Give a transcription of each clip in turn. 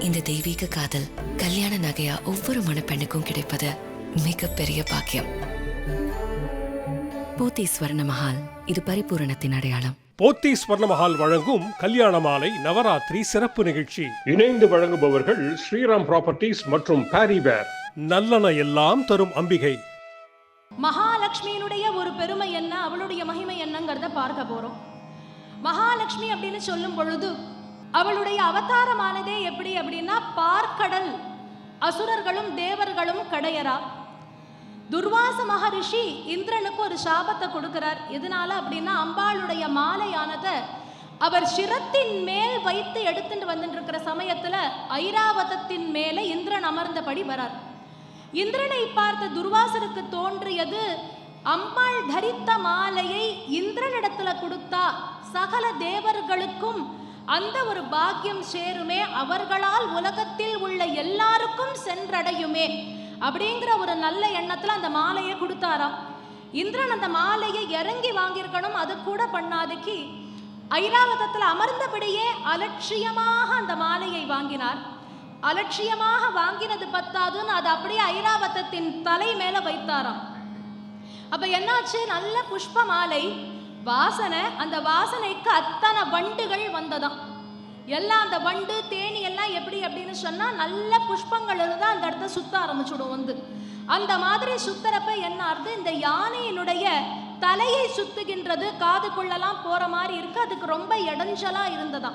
இந்த தெய்வீக காதல் கல்யாண நகையா ஒவ்வொரு மணப்பெண்ணுக்கும் கிடைப்பது மிகப்பெரிய பாக்கியம். போத்தி ஸ்வர்ண மஹால் இது பரிபூரணத்தின் அடையாளம். போத்தி ஸ்வர்ணமஹால் வழங்கும் கல்யாண மாலை நவராத்திரி சிறப்பு நிகழ்ச்சி. இணைந்து வழங்குபவர்கள் ஸ்ரீராம் ப்ராப்பர்ட்டிஸ் மற்றும் பாரிவேர் நல்லன எல்லாம் தரும் அம்பிகை. மகாலட்சுமியினுடைய ஒரு பெருமை என்ன? அவளுடைய மகிமை என்னங்கிறத பார்க்க போறோம். மகாலட்சுமி அப்படின்னு சொல்லும் பொழுது அவளுடைய அவதாரமானதே எப்படி அப்படின்னா பார்க்கடல். அசுரர்களும் தேவர்களும் கடையரா துர்வாச மகரிஷி இந்திரனுக்கு ஒரு சாபத்தை கொடுக்கிறார். எதனால அப்படின்னா அம்பாளுடைய மாலையானதை அவர் சிரத்தின் மேல் வைத்து எடுத்துட்டு வந்துட்டு இருக்கிற சமயத்துல ஐராவதத்தின் மேலே இந்திரன் அமர்ந்தபடி வரார். இந்திரனை பார்த்த துர்வாசருக்கு தோன்றியது அம்பாள் தரித்த மாலையை இந்திரனிடத்துல கொடுத்தா சகல தேவர்களுக்கும் அந்த ஒரு பாக்கியம் சேருமே அவர்களால் உலகத்தில் உள்ள எல்லாருக்கும் சென்றடையுமே அப்படிங்கிற ஒரு நல்ல எண்ணத்துல அந்த மாலையை கொடுத்தாராம். இந்திரன் அந்த மாலையை இறங்கி வாங்கியிருக்கணும் அது கூட பண்ணாதுக்கு ஐராவதத்தில் அமர்ந்தபடியே அலட்சியமாக அந்த மாலையை வாங்கினார். அலட்சியமாக வாங்கினது பத்தாதுன்னு அது அப்படியே ஐராவதத்தின் தலை மேல வைத்தாராம். அப்ப என்னாச்சு? நல்ல புஷ்ப மாலை. வாசனை அந்த வாசனைக்கு அத்தனை வண்டுகள் வந்ததாம். எல்லாம் அந்த வண்டு தேனி எல்லாம் எப்படி அப்படின்னு சொன்னா நல்ல புஷ்பங்கள் இருந்தால் அந்த இடத்த சுத்த ஆரம்பிச்சுடும் வந்து. அந்த மாதிரி சுத்துறப்ப என்ன ஆறுது இந்த யானையினுடைய தலையை சுத்துகின்றது காதுக்குள்ளெல்லாம் போற மாதிரி இருக்கு. அதுக்கு ரொம்ப இடைஞ்சலா இருந்ததா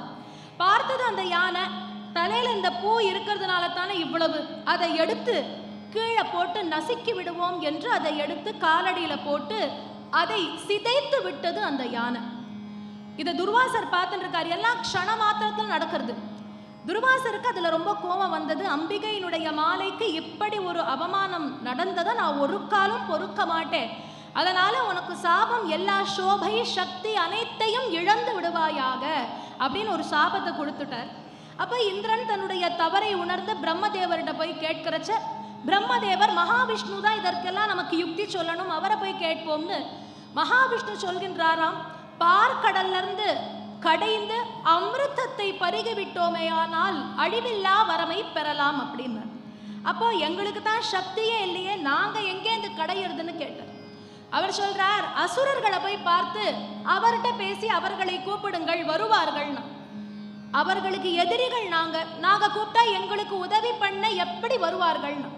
பார்த்தது அந்த யானை தலையில இந்த பூ இருக்கிறதுனால தானே இவ்வளவு. அதை எடுத்து கீழே போட்டு நசுக்கி விடுவோம் என்று அதை எடுத்து காலடியில போட்டு அதை சிதைத்து விட்டது அந்த யானை. இதை துர்வாசர் பார்த்துட்டு இருக்கார் எல்லாம் க்ஷண மாத்திரத்தில் நடக்கிறது. துர்வாசருக்கு அதில் ரொம்ப கோபம் வந்தது. அம்பிகையினுடைய மாலைக்கு இப்படி ஒரு அவமானம் நடந்ததை நான் ஒரு காலம் பொறுக்க மாட்டேன். அதனால உனக்கு சாபம் எல்லா சோபை சக்தி அனைத்தையும் இழந்து விடுவாயாக அப்படின்னு ஒரு சாபத்தை கொடுத்துட்டார். அப்போ இந்திரன் தன்னுடைய தவறை உணர்ந்து பிரம்மதேவர்கிட்ட போய் கேட்கிறச்ச பிரம்மதேவர் மகாவிஷ்ணு தான் இதற்கெல்லாம் நமக்கு யுக்தி சொல்லணும் அவரை போய் கேட்போம்னு மகாவிஷ்ணு சொல்கின்றாராம். பார்க்கடல்லிருந்து கடைந்து அமிர்தத்தை பருகி விட்டோமேயானால் அழிவில்லா வரமை பெறலாம் அப்படின்னு அப்போ எங்களுக்கு தான் சக்தியே இல்லையே நாங்க எங்கேருந்து கடையிறதுன்னு கேட்டார். அவர் சொல்றார் அசுரர்களை போய் பார்த்து அவர்கிட்ட பேசி அவர்களை கூப்பிடுங்கள் வருவார்கள்னு. அவர்களுக்கு எதிரிகள் நாங்க நாங்க கூப்பிட்டா எங்களுக்கு உதவி பண்ண எப்படி வருவார்கள்னா.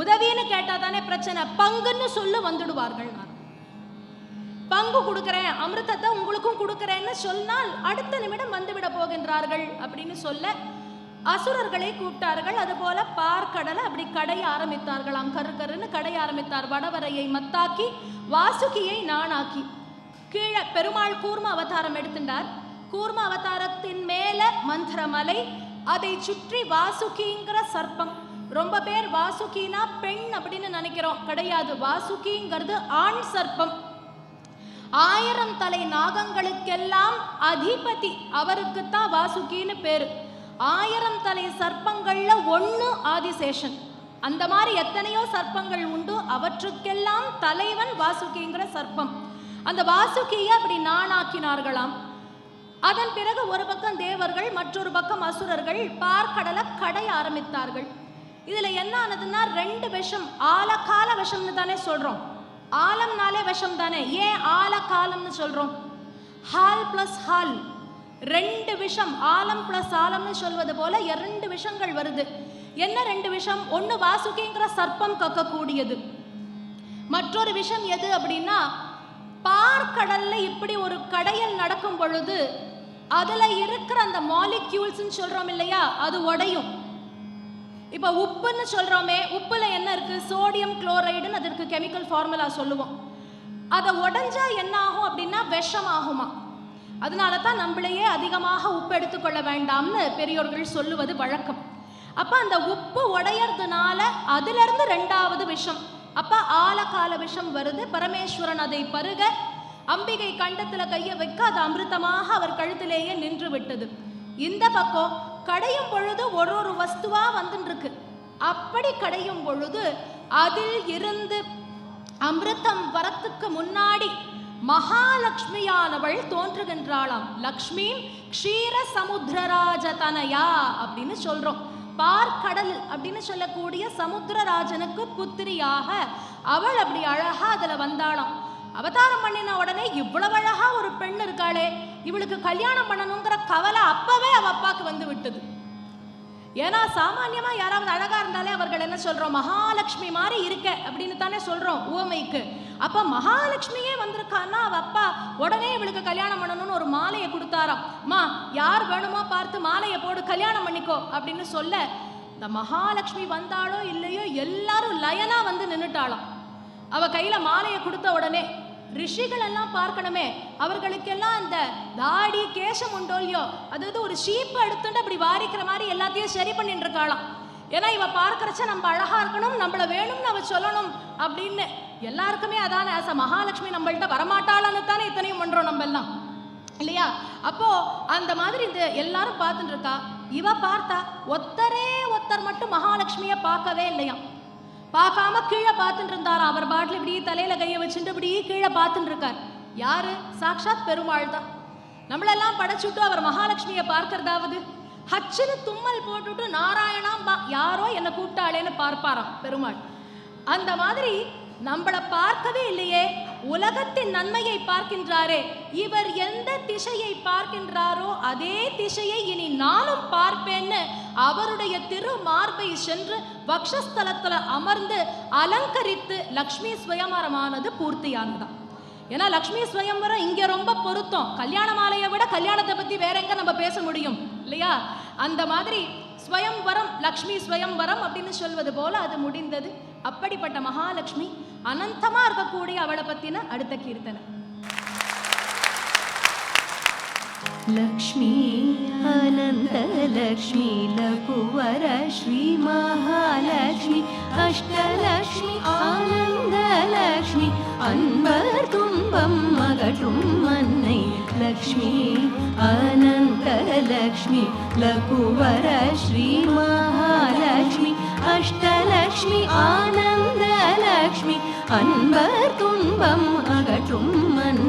உதவின்னு கேட்டா தானே பிரச்சனை பங்குன்னு சொல்லு வந்துடுவார்கள் நான் பங்கு கொடுக்கிறேன் அமிர்தத்தை உங்களுக்கும் கொடுக்கிறேன்னு சொன்னால் அடுத்த நிமிடம் வந்துவிட போகின்றார்கள் அப்படின்னு சொல்ல அசுரர்களை கூப்பிட்டார்கள். அதுபோல பார்க்கடலை அப்படி கடைய ஆரம்பித்தார்களாம். கரு கருன்னு கடைய ஆரம்பித்தார். வடவரையை மத்தாக்கி வாசுகியை நானாக்கி கீழே பெருமாள் கூர்ம அவதாரம் எடுத்துட்டார் கூர்ம அவதாரத்தின் மேல மந்திரமலை அதை சுற்றி வாசுகிங்கிற சர்ப்பம். ரொம்ப பேர் வாசுகினா பெண் அப்படின்னு நினைக்கிறோம். கிடையாது. வாசுகிங்கிறது ஆண் சர்ப்பம். ஆயிரம் தலை நாகங்களுக்கெல்லாம் அதிபதி. அவருக்குத்தான் வாசுகின்னு பேரு. ஆயிரம் தலை சர்ப்பங்கள்ல ஒன்று ஆதிசேஷன். அந்த மாதிரி எத்தனையோ சர்ப்பங்கள் உண்டு. அவற்றுக்கெல்லாம் தலைவன் வாசுகிங்கிற சர்ப்பம். அந்த வாசுகியை அப்படி நானாக்கினார்களாம் அதன் பிறகு ஒரு பக்கம் தேவர்கள் மற்றொரு பக்கம் அசுரர்கள் பார்க்கடலை கடைய ஆரம்பித்தார்கள். இதுல என்ன ஆனதுன்னா ரெண்டு விஷம் ஆலக்கால விஷம்னு தானே சொல்றோம். ஆலம்னாலே விஷம் தானே ஏன் ஆலகாலம்னு சொல்றோம்? ஹால் பிளஸ் ஹால். ரெண்டு விஷம் ஆலம் பிளஸ் ஆலம்னு சொல்வது போல இரண்டு விஷங்கள் வருது. என்ன ரெண்டு விஷம்? ஒன்று வாசுகிங்கிற சர்ப்பம் கக்கக்கூடியது. மற்றொரு விஷம் எது அப்படின்னா பார்க்கடல்ல இப்படி ஒரு கடையில் நடக்கும் பொழுது அதில் இருக்கிற அந்த மாலிக்யூல்ஸ்ன்னு சொல்கிறோம் இல்லையா அது உடையும். இப்போ உப்புன்னு சொல்றோமே உப்புல என்ன இருக்கு? சோடியம் குளோரைடுன்னு அதற்கு கெமிக்கல் ஃபார்முலா சொல்லுவோம். அதை உடஞ்சா என்ன ஆகும் அப்படின்னா விஷம் ஆகுமா அதனால தான் நம்மளையே அதிகமாக உப்பு எடுத்துக்கொள்ள வேண்டாம்னு பெரியோர்கள் சொல்லுவது வழக்கம். அப்போ அந்த உப்பு உடையறதுனால அதுலேருந்து ரெண்டாவது விஷம் அப்போ ஆலக்கால விஷம் வருது. பரமேஸ்வரன் அதை பருக அம்பிகை கண்டத்தில் கையை வைக்க அது அமிர்தமாக அவர் கழுத்திலேயே நின்று விட்டது. இந்த பக்கம் கடையும் பொழுது ஒரு ஒரு வஸ்துவா வந்துட்டு இருக்கு அப்படி கடையும் பொழுது அதில் இருந்து அமிர்தம் வரத்துக்கு முன்னாடி மகாலட்சுமியானவள் தோன்றுகின்றாளாம். லக்ஷ்மி க்ஷீர சமுத்திரராஜ தனயா அப்படின்னு சொல்றோம். பார்க்கடல் அப்படின்னு சொல்லக்கூடிய சமுத்திரராஜனுக்கு புத்திரியாக அவள் அப்படி அழகா அதுல வந்தாளாம். அவதாரம் பண்ணின உடனே இவ்வளவு அழகா ஒரு பெண் இருக்காளே இவளுக்கு கல்யாணம் பண்ணணுங்கிற கவலை அப்ப வந்து விட்டது. ஏன்னா சாமானியமா யாராவது அழகா இருந்தாலே அவர்கள் என்ன சொல்றோம்? மகாலட்சுமி மாதிரி இருக்க அப்படின்னு தானே சொல்றோம் உவமைக்கு. அப்ப மகாலட்சுமியே வந்திருக்கான்னா அவ அப்பா உடனே இவளுக்கு கல்யாணம் பண்ணணும்னு ஒரு மாலையை கொடுத்தாராம். மா யார் வேணுமோ பார்த்து மாலையை போடு கல்யாணம் பண்ணிக்கோ அப்படின்னு சொல்ல இந்த மகாலட்சுமி வந்தாலோ இல்லையோ எல்லாரும் லயனா வந்து நின்னுட்டாளாம். அவ கையில மாலையை கொடுத்த உடனே ரிஷிகள் எல்லாம் பார்க்கணுமே. அவர்களுக்கெல்லாம் அந்த தாடி கேசம் உண்டோ இல்லையோ அதாவது ஒரு ஷீப்பை எடுத்துட்டு அப்படி வாரிக்கிற மாதிரி எல்லாத்தையும் சரி பண்ணிட்டு இருக்காளாம் ஏன்னா இவ பார்க்கறச்ச நம்ம அழகா இருக்கணும் நம்மள வேணும்னு அவ சொல்லணும் அப்படின்னு எல்லாருக்குமே அதானே ஆசை. மகாலட்சுமி நம்மள்கிட்ட வரமாட்டாளான்னு தானே இத்தனையும் பண்றோம் நம்ம எல்லாம் இல்லையா? அப்போ அந்த மாதிரி இந்த எல்லாரும் பார்த்துட்டு இருக்கா இவ பார்த்தா ஒத்தரே ஒத்தர் மட்டும் மகாலட்சுமிய பார்க்கவே இல்லையாம். பார்க்காம கீழே பார்த்துட்டு இருந்தாராம் அவர் பாட்டில் இப்படி தலையில கையை வச்சுட்டு இப்படி கீழே பார்த்துட்டு இருக்கார் யாரு? சாக்ஷாத் பெருமாள் தான். நம்மளெல்லாம் படைச்சுட்டு அவர் மகாலட்சுமியை பார்க்கறதாவது? ஹச்சுன்னு தும்மல் போட்டுட்டு நாராயணாம் பா யாரோ என்னை கூப்பிட்டாளேன்னு பார்ப்பாராம் பெருமாள். அந்த மாதிரி நம்மள பார்க்கவே இல்லையே. உலகத்தின் நன்மையை பார்க்கின்றாரே. இவர் எந்த திசையை பார்க்கின்றாரோ அதே திசையை இனி நானும் பார்ப்பேன்னு அவருடைய திரு மார்பை சென்று பக்ஷஸ்தலத்தில் அமர்ந்து அலங்கரித்து லக்ஷ்மி ஸ்வயமரமானது பூர்த்தியானதான் ஏன்னா லக்ஷ்மி ஸ்வயம்வரம் இங்க ரொம்ப பொருத்தம். கல்யாண மாலையை விட கல்யாணத்தை பத்தி வேற எங்க நம்ம பேச முடியும்? இல்லையா? அந்த மாதிரி ஸ்வயம்வரம் லக்ஷ்மி ஸ்வயம்வரம் அப்படின்னு சொல்வது போல அது முடிந்தது. அப்படிப்பட்ட மகாலட்சுமி அனந்தமா இருக்கக்கூடிய அவளை பத்தின அடுத்த கீர்த்தனை लक्ष्मी अनन्तलक्ष्मी लघुवर श्रीमहालक्ष्मी अष्टलक्ष्मी आनन्दलक्ष्मी அன்பர் துன்பம் மகற்றும் மன்னை லக்ஷ்மி அனந்தலக்ஷ்மி லகுவர ஸ்ரீ மகாலக்ஷ்மி அஷ்டலக்ஷ்மி ஆனந்தலக்ஷ்மி அன்பர் துன்பம் அகற்றும் மன்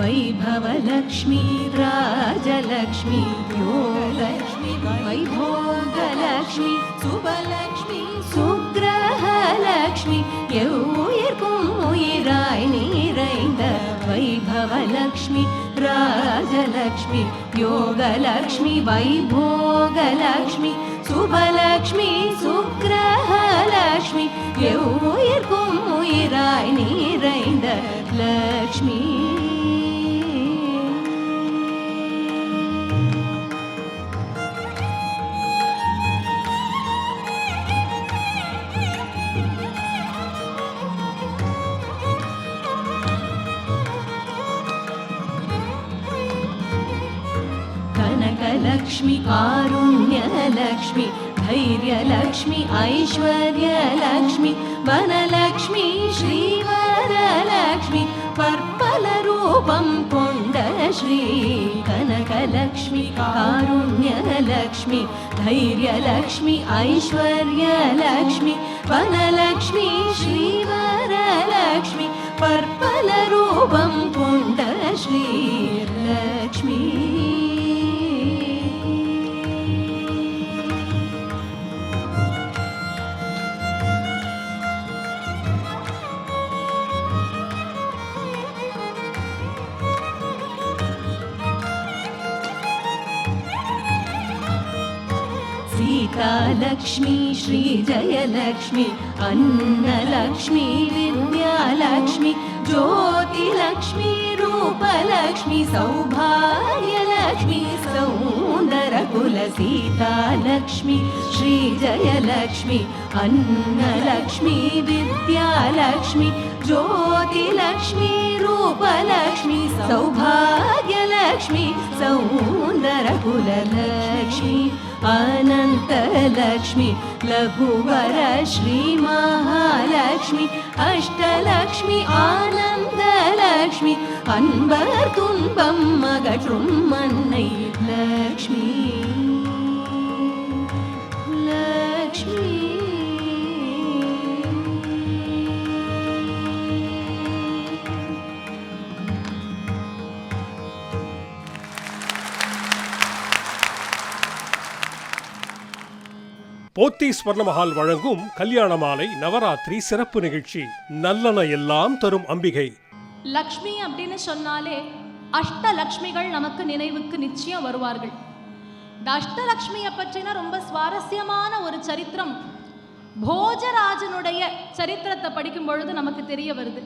वैभवलक्ष्मी राजलक्ष्मी योगलक्ष्मी வைபோகலக்ஷ்மி சுபலக்ஷ்மி சுக்கிரகலக்ஷ்மி எவ்வுயிர்க்கும் உயிராய் நிறைந்த வைபவலக்ஷ்மி ராஜலக்ஷ்மி யோகலக்ஷ்மி வைபோகலக்ஷ்மி சுபலக்ஷ்மி சுக்கிரகலக்ஷ்மி எவ்வுயிர்க்கும் உயிராய் நிறைந்த லக்ஷ்மி कनकलक्ष्मि कारुण्यलक्ष्मि धैर्यलक्ष्मि ऐश्वर्यलक्ष्मि वनलक्ष्मि श्रीवरलक्ष्मि पर्पलरूपं कोण्ड श्री कनकलक्ष्मि कारुण्यलक्ष्मि धैर्यलक्ष्मी ऐश्वर्यलक्ष्मी वनलक्ष्मी श्रीवरलक्ष्मी पर्पलरूपं पुण्ड सीतालक्ष्मी श्रीजयलक्ष्मी अन्नलक्ष्मी विद्यालक्ष्मी ज्योतिलक्ष्मी रूपलक्ष्मी सौभाग्यलक्ष्मी सौन्दरकुलसीतालक्ष्मी श्रीजयलक्ष्मी अन्नलक्ष्मी विद्यालक्ष्मी ज्योतिलक्ष्मी रूपलक्ष्मी सौभाग्यलक्ष्मी सौन्दरकुललक्ष्मी अनन्तलक्ष्मी लघुवर श्रीमहालक्ष्मी अष्टलक्ष्मी आनन्दलक्ष्मी அன்பர் துன்பம் அகற்றும் மன்னை லக்ஷ்மி போத்தி ஸ்வர்ண மஹால் வழங்கும் கல்யாண மாலை நவராத்திரி சிறப்பு நிகழ்ச்சி. நல்லன எல்லாம் தரும் அம்பிகை. லக்ஷ்மி அப்படின்னு சொன்னாலே அஷ்டலக்ஷ்மிகள் நமக்கு நினைவுக்கு நிச்சயம் வருவார்கள். இந்த அஷ்டலக்ஷ்மியை பற்றின ரொம்ப சுவாரஸ்யமான ஒரு சரித்திரம் போஜராஜனுடைய சரித்திரத்தை படிக்கும் பொழுது நமக்கு தெரிய வருது.